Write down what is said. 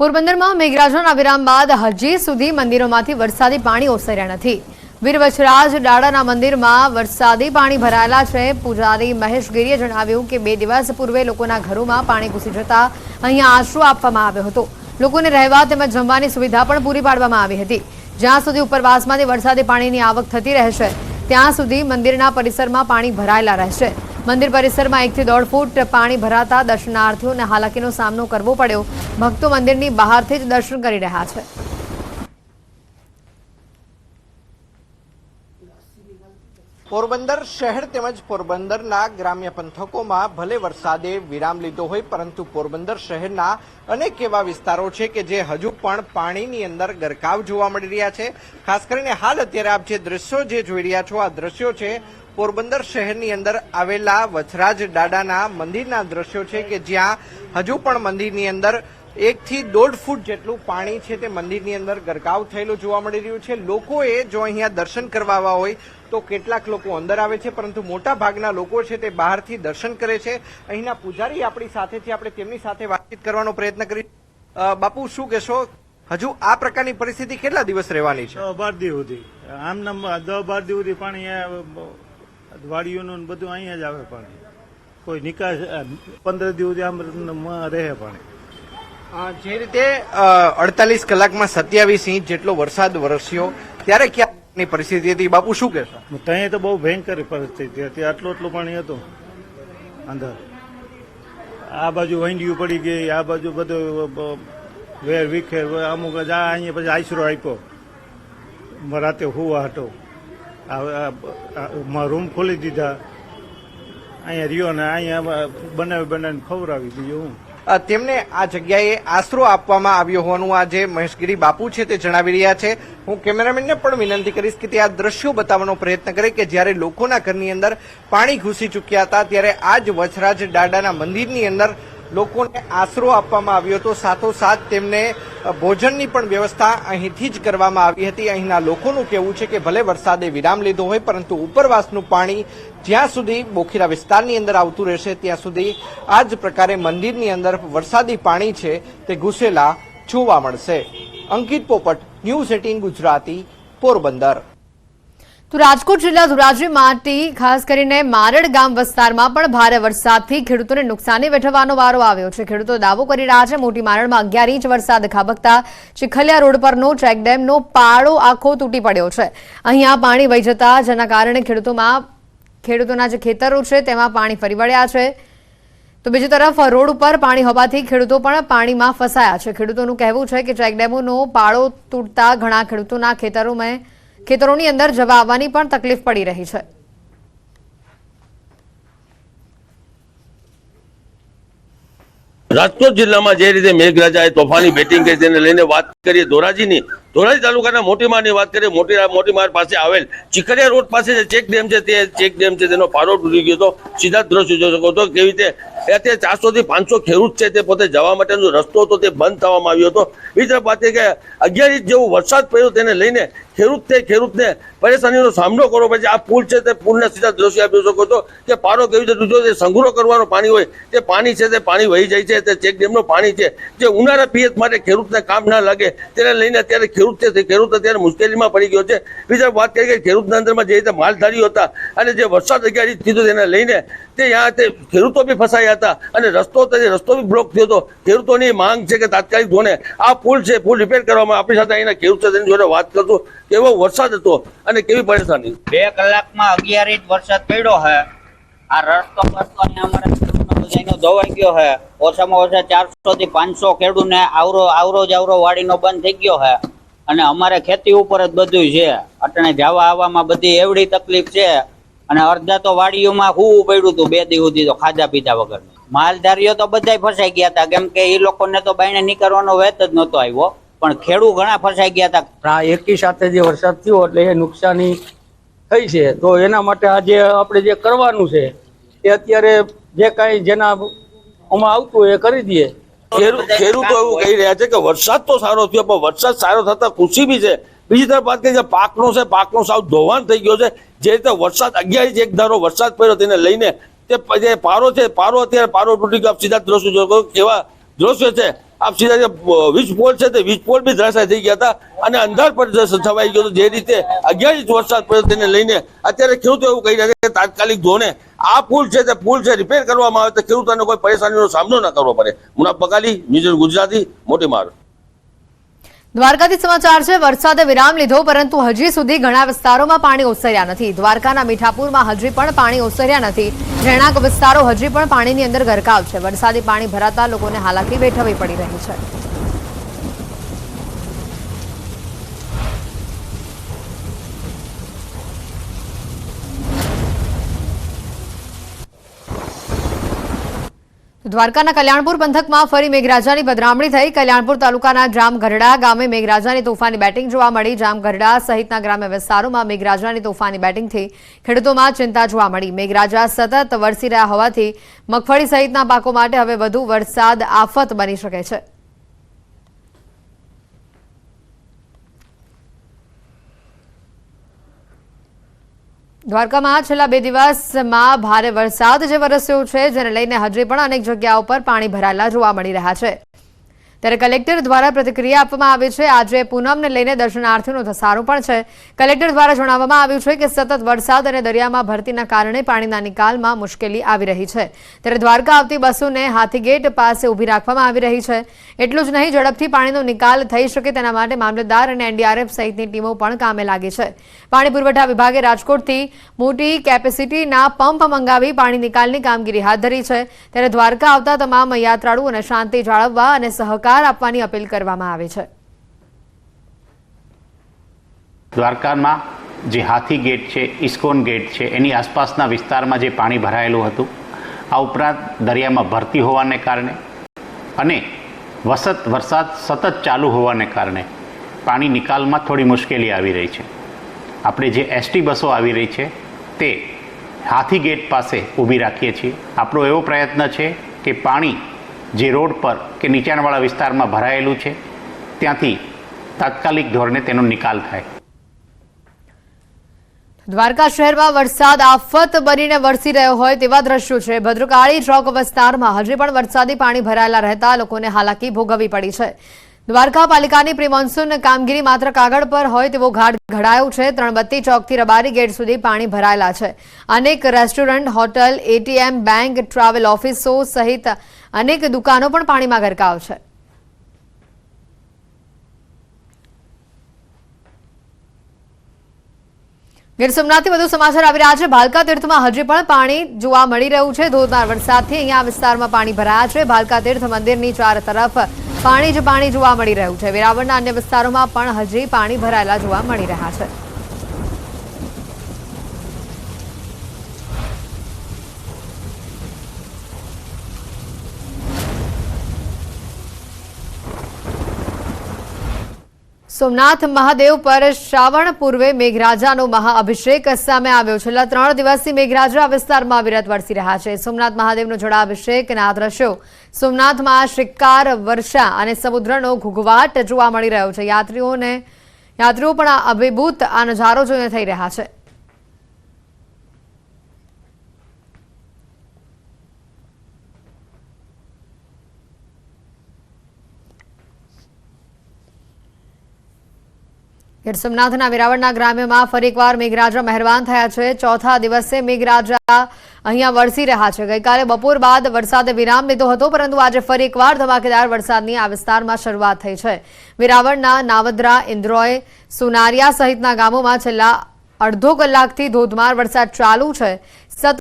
પોરબંદરમાં મેઘરાજાના વિરામ બાદ હજી સુધી મંદિરોમાંથી વરસાદી પાણી ઓસર્યા નથી. વીરવચરાજ ડાડાના મંદિરમાં વરસાદી પાણી ભરાયેલા છે. પૂજારી મહેશ ગીરીએ જણાવ્યું કે બે દિવસ પૂર્વે લોકોના ઘરોમાં પાણી ઘૂસી જતા અહીંયા આશરો આપવામાં આવ્યો હતો. લોકોને રહેવા તેમજ જમવાની સુવિધા પણ પૂરી પાડવામાં આવી હતી. જ્યાં સુધી ઉપરવાસમાંથી વરસાદી પાણીની આવક થતી રહેશે, ત્યાં સુધી મંદિરના પરિસરમાં પાણી ભરાયેલા રહેશે. મંદિર પરિસરમાં એકથી દોઢ ફૂટ પાણી ભરાતા દર્શનાર્થીઓને હાલાકીનો સામનો કરવો પડ્યો. ભક્તો મંદિરની બહારથી જ દર્શન કરી રહ્યા છે. પોરબંદર શહેર તેમજ પોરબંદરના ગ્રામ્ય પંથકોમાં ભલે વરસાદે વિરામ લીધો હોય, પરંતુ પોરબંદર શહેરના અનેક એવા વિસ્તારો છે કે જે હજુ પણ પાણીની અંદર ગરકાવ જોવા મળી રહ્યા છે. ખાસ કરીને હાલ અત્યારે આપ જે દ્રશ્યો જે જોઈ રહ્યા છો, આ દ્રશ્યો છે પોરબંદર શહેરની અંદર આવેલા વચરાજ દાડાના મંદિરના દ્રશ્યો છે કે જ્યાં હજુ પણ મંદિરની અંદર એકથી દોઢ ફૂટ જેટલું પાણી છે તે મંદિરની અંદર ગરકાવ થયેલું જોવા મળી રહ્યું છે. લોકોએ જો અહીંયા દર્શન કરવા હોય તો કેટલાક લોકો અંદર આવે છે પરંતુ મોટા ભાગના લોકો છે તે બહારથી દર્શન કરે છે. અહીંના પૂજારી આપણી સાથે છે આપણે તેમની સાથે વાતચીત કરવાનો પ્રયત્ન કરી બાપુ શું કહેશો? હજુ આ પ્રકારની પરિસ્થિતિ કેટલા દિવસ રહેવાની છે? બાર દિવસ સુધી. આમ નમ દસ બાર દિવસ સુધી પાણી અહીંયા વાડીઓનું બધું અહીંયા જ આવે પાણી. કોઈ નિકાસ પંદર દિવસ સુધી આમ રહે પાણી. જે રીતે અડતાલીસ કલાકમાં સત્યાવીસ ઇંચ જેટલો વરસાદ વરસ્યો ત્યારે ક્યાંની પરિસ્થિતિ હતી. બાપુ શું કહેશો? ત્યાં તો બહુ ભયંકર પરિસ્થિતિ હતી. આટલું આટલું પાણી હતું અંદર. આ બાજુ વંડિયું પડી ગઈ, આ બાજુ બધું વેર વિખેર અમુક જ આ અહીંયા પછી આશરો આપ્યો. રાતે હુવા હતો રૂમ ખોલી દીધા. અહીંયા રહ્યો ને અહીંયા બનાવી, બનાવીને ખવડાવી દીધું હું. તેમને આ જગ્યાએ આશરો આપવામાં આવ્યો હોવાનું આ જે મહેશગીરી બાપુ છે તે જણાવી રહ્યા છે. હું કેમેરામેનને પણ વિનંતી કરીશ કે તે આ દ્રશ્યો બતાવવાનો પ્રયત્ન કરે કે જ્યારે લોકોના ઘરની અંદર પાણી ઘૂસી ચૂક્યા હતા, ત્યારે આ જ વચરાજ દાડાના મંદિરની અંદર લોકોને આશરો આપવામાં આવ્યો હતો. સાથોસાથ તેમને ભોજનની પણ વ્યવસ્થા અહીંથી જ કરવામાં આવી હતી. અહીંના લોકોનું કહેવું છે કે ભલે વરસાદે વિરામ લીધો હોય, પરંતુ ઉપરવાસનું પાણી જ્યાં સુધી બોખીરા વિસ્તારની અંદર આવતું રહેશે, ત્યાં સુધી આ જ પ્રકારે મંદિરની અંદર વરસાદી પાણી છે તે ઘૂસેલા જોવા મળશે. અંકિત પોપટ, ન્યૂઝ એટીન ગુજરાતી, પોરબંદર. તો રાજકોટ જિલ્લા ધોરાજી માટી ખાસ કરીને મારડ ગામ વિસ્તારમાં પણ ભારે વરસાદથી ખેડૂતોને નુકસાની વેઠવાનો વારો આવ્યો છે. ખેડૂતો દાવો કરી રહ્યા છે, મોટી મારડમાં અગિયાર ઇંચ વરસાદ ખાબકતા ચીખલિયા રોડ પરનો ચેકડેમનો પાળો આખો તૂટી પડ્યો છે. અહીંયા પાણી વહી જતા જેના કારણે ખેડૂતોમાં, ખેડૂતોના જે ખેતરો છે તેમાં પાણી ફરી વળ્યા છે. તો બીજી તરફ રોડ ઉપર પાણી હોવાથી ખેડૂતો પણ પાણીમાં ફસાયા છે. ખેડૂતોનું કહેવું છે કે ચેકડેમોનો પાળો તૂટતા ઘણા ખેડૂતોના ખેતરોમાં ખેતરોની અંદર જવા આવવાની પણ તકલીફ પડી રહી છે. રાજકોટ જિલ્લામાં જે રીતે મેઘરાજાએ તોફાની બેટિંગ કરી તેને લઈને વાત કરીએ, ધોરાજીની, ધોરાજી તાલુકાના મોટીમારની વાત કરીએ, મોટી મોટીમાર પાસે આવેલ ચીખરિયા રોડ પાસે જે ચેક ડેમ છે, તે ચેક ડેમ છે, તેનો પારો તૂટી ગયો હતો. સીધા દ્રશ્ય જોઈ શકો છો કેવી રીતે અત્યારે ચારસો થી પાંચસો ખેડૂત છે, તે પોતે જવા માટેનો રસ્તો હતો, તે બંધ થવામાં આવ્યો હતો. બીજી તરફ વાત કે અગિયાર ઇંચ જેવો વરસાદ પડ્યો, તેને લઈને ખેડૂત તે ખેડૂતને પરેશાનીનો સામનો કરવો પડે છે. આ પુલ છે તે પુલના સીધા દ્રશ્યો આપી શકો છો કે પારો કેવી રીતે તૂટ્યો તે સંગ્રહ કરવાનો પાણી હોય, તે પાણી છે તે પાણી વહી જાય છે, તે ચેક ડેમનું પાણી છે. જે ઉનાળા પિયત માટે ખેડૂતને કામ ના લાગે, તેને લઈને અત્યારે ખેડૂત છે તે ખેડૂત અત્યારે મુશ્કેલીમાં પડી ગયો છે. બીજા વાત કરીએ કે ખેડૂતના અંદરમાં જે રીતે માલધારીઓ હતા અને જે વરસાદ અગિયાર થયો તેને લઈને તે યા તે ખેડૂતો બી ફસાયા હતા અને રસ્તો રસ્તો બી બ્લોક થયો હતો, ખેડૂતોની માંગ છે કે તાત્કાલિક ધોને આ પુલ છે પુલ રિપેર કરવામાં આપણી સાથે અહીંના ખેડૂત સાથે જોડે વાત કરતો કેવો વરસાદ હતો અને કેવી પરેશાની. બે કલાકમાં અગિયાર ઇંચ વરસાદ પડ્યો છે આ રસ્તો રસ્તો અમારે ધોવાઈ ગયો છે ઓછામાં ઓછા ચારસો થી પાંચસો ખેડૂતને આવરો આવરો જ આવરો વાડીનો બંધ થઈ ગયો છે અને અમારે ખેતી ઉપર જ બધું છે. અટણે જવા આવવામાં બધી એવડી તકલીફ છે. અને અડધા તો વાડીઓમાં હું પડ્યું હતું બે દી સુધી તો ખાધા પીધા વગર. માલધારીઓ તો બધા ફસાઈ ગયા હતા કેમ કે એ લોકોને તો બાયણે નીકળવાનો વેત જ નહોતો આવ્યો પણ ખેડૂત ઘણા ફસાઈ ગયા હતા એકી સાથે જે વરસાદ થયો એટલે એ નુકસાની થઈ છે. તો એના માટે આજે આપણે જે કરવાનું છે એ અત્યારે જે કાંઈ જેના આમાં આવતું એ કરી દઈએ. ખેડૂ- ખેડૂતો એવું કહી રહ્યા છે કે વરસાદ તો સારો થયો પણ વરસાદ સારો થતા ખુશી બી છે. બીજી તરફ વાત કરીએ પાકનો છે પાકનો સાવ ધોવાણ થઈ ગયો છે. જે રીતે વરસાદ અગિયાર એક ધારો વરસાદ પડ્યો તેને લઈને તે જે પારો છે પારો અત્યારે પારો તૂટી ગયો. સીધા દ્રશ્યો કેવા દ્રશ્યો છે. આપ સીધા જે, વીજ પોલ છે તે વીજ પોલ બી ધરાશાય થઈ ગયા હતા અને અંધાર પર છવાઈ ગયો જે રીતે અગિયાર ઇંચ વરસાદ પડ્યો તેને લઈને અત્યારે ખેડૂતો એવું કહી રહ્યા છે કે તાત્કાલિક ધોને આ પુલ છે તે પુલ છે રિપેર કરવામાં આવે તો ખેડૂતોને કોઈ પરેશાનીનો સામનો ન કરવો પડે. મુનાફ બકાલી ન્યૂઝ ગુજરાતી મોટી માર દ્વારકાથી સમાચાર છે, વરસાદે વિરામ લીધો, પરંતુ હજી સુધી ઘણા વિસ્તારોમાં પાણી ઓસર્યા નથી. દ્વારકાના મીઠાપુરમાં હજી પણ પાણી ઓસર્યા નથી. રહેણાંક વિસ્તારો હજી પણ પાણીની અંદર ગરકાવ છે. વરસાદી પાણી ભરાતા લોકોને હાલાકી વેઠવી પડી રહી છે. દ્વારકાના કલ્યાણપુર પંથકમાં ફરી મેઘરાજાની પધરામણી થઈ. કલ્યાણપુર તાલુકાના જામગઢડા ગામે મેઘરાજાની તોફાની બેટિંગ જોવા મળી. જામગઢડા સહિતના ગ્રામ્ય વિસ્તારોમાં મેઘરાજાની તોફાની બેટિંગથી ખેડૂતોમાં ચિંતા જોવા મળી. મેઘરાજા સતત વરસી રહ્યા હોવાથી મગફળી સહિતના પાકો માટે હવે વધુ વરસાદ આફત બની શકે છે. દ્વારકામાં છેલ્લા બે દિવસમાં ભારે વરસાદ જે વરસ્યો છે, જેને લઈને હજી પણ અનેક જગ્યાઓ પર પાણી ભરાયેલા જોવા મળી રહ્યા છે. ત્યારે કલેક્ટર દ્વારા પ્રતિક્રિયા આપવામાં આવી છે. આજે પૂનમને લઈને દર્શનાર્થીનો ધસારો પણ છે. કલેક્ટર દ્વારા જણાવવામાં આવ્યું છે કે સતત વરસાદ અને દરિયામાં ભરતીના કારણે પાણીના નિકાલમાં મુશ્કેલી આવી રહી છે. ત્યારે દ્વારકા આવતી બસોને હાથીગેટ પાસે ઊભી રાખવામાં આવી રહી છે. એટલું જ નહીં, ઝડપથી પાણીનો નિકાલ થઈ શકે તેના માટે મામલતદાર અને એનડીઆરએફ સહિતની ટીમો પણ કામે લાગી છે. પાણી પુરવઠા વિભાગે રાજકોટથી મોટી કેપેસિટીના પંપ મંગાવી પાણી નિકાલની કામગીરી હાથ ધરી છે. ત્યારે દ્વારકા આવતા તમામ યાત્રાળુઓને શાંતિ જાળવવા અને સહકાર આપવાની અપીલ કરવામાં આવે છે. દ્વારકામાં જે હાથી ગેટ છે, ઇસ્કોન ગેટ છે, એની આસપાસના વિસ્તારમાં જે પાણી ભરાયેલું હતું, આ ઉપરાંત દરિયામાં ભરતી હોવાને કારણે અને વસત, વરસાદ સતત ચાલુ હોવાને કારણે પાણી નિકાલમાં થોડી મુશ્કેલી આવી રહી છે. આપણે જે એસટી બસો આવી રહી છે, તે હાથી ગેટ પાસે ઊભી રાખીએ છીએ. આપણો એવો પ્રયત્ન છે કે પાણી જે રોડ પર કે નીચાણવાળા વિસ્તારમાં ભરાયેલું છે, ત્યાંથી તાત્કાલિક ધોરણે તેનો નિકાલ થાય. દ્વારકા શહેરમાં વરસાદ આફત બનીને વરસી રહ્યો હોય તેવા દ્રશ્યો છે. ભદ્રકાળી ચોક વિસ્તારમાં હજી પણ વરસાદી પાણી ભરાયેલા રહેતા લોકોને હાલાકી ભોગવવી પડી છે. દ્વારકા પાલિકાની પ્રી કામગીરી માત્ર કાગળ પર હોય તેવો ઘાટ ઘડાયો છે. ત્રણબત્તી ચોકથી રબારી ગેટ સુધી પાણી ભરાયેલા છે. અનેક restaurant, hotel, ATM, bank, travel ઓફિસો સહિત અનેક દુકાનો પણ પાણીમાં ગરકાવ છે. ગીર સોમનાથથી વધુ સમાચાર આવી રહ્યા છે. ભાલકા તીર્થમાં હજી પણ પાણી જોવા મળી રહ્યું છે. ધોધમાર વરસાદથી અહીંયા વિસ્તારમાં પાણી ભરાયા છે. ભાલકા તીર્થ મંદિરની ચાર તરફ પાણી જ પાણી જોવા મળી રહ્યું છે. વેરાવળના અન્ય વિસ્તારોમાં પણ હજી પાણી ભરાયેલા જોવા મળી રહ્યા છે. સોમનાથ મહાદેવ પર શ્રાવણ પૂર્વે મેઘરાજાનો મહાઅભિષેક સામે આવ્યો. છેલ્લા ત્રણ દિવસથી મેઘરાજા વિસ્તારમાં અવિરત વરસી રહ્યા છે. સોમનાથ મહાદેવનો જળાભિષેકના આ દ્રશ્યો સોમનાથમાં શિકાર વર્ષા અને સમુદ્રનો ઘૂઘવાટ જોવા મળી રહ્યો છે. યાત્રીઓને, યાત્રીઓ પણ અભિભૂત આ નજારો જોઈને થઈ રહ્યા છે. ગીર સોમનાથના વેરાવળના ગ્રામ્યમાં ફરી એકવાર મેઘરાજા મહેરબાન થયા છે. ચોથા દિવસે મેઘરાજા અહીંયા વરસી રહ્યા છે. ગઈકાલે બપોર બાદ વરસાદે વિરામ લીધો હતો, પરંતુ આજે ફરી એકવાર ધમાકેદાર વરસાદની આ વિસ્તારમાં શરૂઆત થઈ છે. વેરાવળના નાવદ્રા ઇન્દ્રોય સુનારિયા સહિતના ગામોમાં છેલ્લા અડધો કલાકથી ધોધમાર વરસાદ ચાલુ છે.